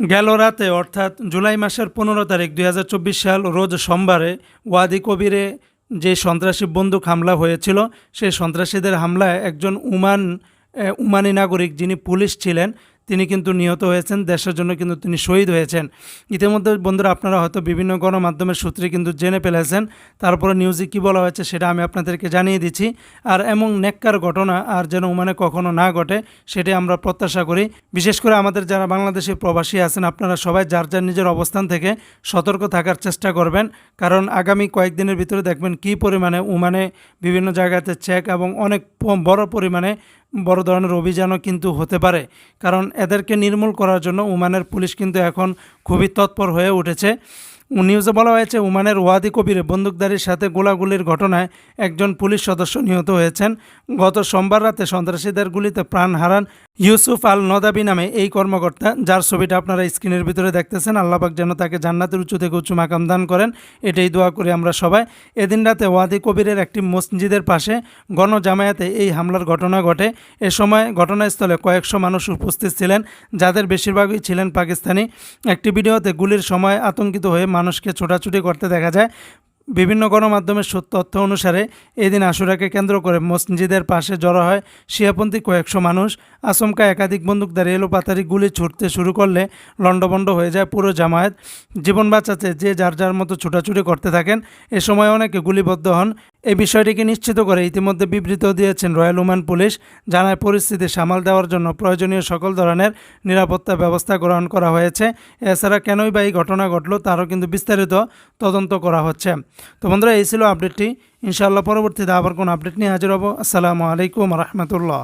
গেল রাতে, অর্থাৎ জুলাই মাসের পনেরো তারিখ দুই হাজার চব্বিশ সাল, রোজ সোমবারে ওয়াদি কবিরে যে সন্ত্রাসী বন্দুক হামলা হয়েছিল, সেই সন্ত্রাসীদের হামলায় একজন উমান উমানি নাগরিক যিনি পুলিশ ছিলেন তিনি কিন্তু নিহত হয়েছেন, দেশের জন্য কিন্তু তিনি শহীদ হয়েছেন। ইতিমধ্যে বন্ধুরা, আপনারা হয়তো বিভিন্ন গণমাধ্যমের সূত্রে কিন্তু জেনে ফেলেছেন, তারপরে নিউজে কী বলা হয়েছে সেটা আমি আপনাদেরকে জানিয়ে দিচ্ছি। আর এমন নেককার ঘটনা আর যেন উমানে কখনো না ঘটে সেটাই আমরা প্রত্যাশা করি। বিশেষ করে আমাদের যারা বাংলাদেশি প্রবাসী আছেন, আপনারা সবাই যার যার নিজের অবস্থান থেকে সতর্ক থাকার চেষ্টা করবেন। কারণ আগামী কয়েকদিনের ভিতরে দেখবেন কী পরিমাণে উমানে বিভিন্ন জায়গাতে চেক এবং অনেক বড় পরিমাণে বড় ধরনের অভিযানও কিন্তু হতে পারে। কারণ এদেরকে নির্মূল করার জন্য উমানের পুলিশ কিন্তু এখন খুবই তৎপর হয়ে উঠেছে। নিউজে বলা হয়েছে, উমানের ওয়াদি কবিরে বন্দুকধারীর সাথে গোলাগুলির ঘটনায় একজন পুলিশ সদস্য নিহত হয়েছেন। গত সোমবার রাতে সন্ত্রাসীদের গুলিতে প্রাণ হারান ইউসুফ আল নদাবি নামে এই কর্মকর্তা, যার ছবিটা আপনারা স্ক্রিনের ভিতরে দেখতেছেন। আল্লাপাক যেন তাকে জান্নাতের উঁচু থেকে উঁচু মাকাম দান করেন, এটাই দোয়া করি আমরা সবাই। এদিন রাতে ওয়াদি কবিরের একটি মসজিদের পাশে গণজামায়াতে এই হামলার ঘটনা ঘটে। এ সময় ঘটনাস্থলে কয়েকশো মানুষ উপস্থিত ছিলেন, যাদের বেশিরভাগই ছিলেন পাকিস্তানি। একটি ভিডিওতে গুলির সময় আতঙ্কিত হয়ে মানুষকে ছোটাছুটি করতে দেখা যায়। বিভিন্ন গণমাধ্যমের তথ্য অনুসারে এদিন আশুরাকে কেন্দ্র করে মসজিদের পাশে জড়ো হয় শিয়াপন্থী কয়েকশো মানুষ। আচমকা একাধিক বন্দুকধারী এলোপাতারি গুলি ছুটতে শুরু করলে লণ্ডভণ্ড হয়ে যায় পুরো জামায়াত। জীবন বাঁচাতে যে যার যার মতো ছুটাছুটি করতে থাকেন, এ সময় অনেকে গুলিবদ্ধ হন। এই বিষয়টিকে নিশ্চিত করে ইতিমধ্যে বিবৃত দিয়েছেন রয়্যাল ওমান পুলিশ, জানায় পরিস্থিতি সামাল দেওয়ার জন্য প্রয়োজনীয় সকল ধরনের নিরাপত্তা ব্যবস্থা গ্রহণ করা হয়েছে। এছাড়া কেনই বা এই ঘটনা ঘটল তারও কিন্তু বিস্তারিত তদন্ত করা হচ্ছে। তো বন্ধুরা, এই ছিল আপডেটটি ইনশাআল্লাহ পরবর্তীতে আবার কোনো আপডেট নিয়ে হাজির হব। আসসালামু আলাইকুম রহমতুল্লাহ।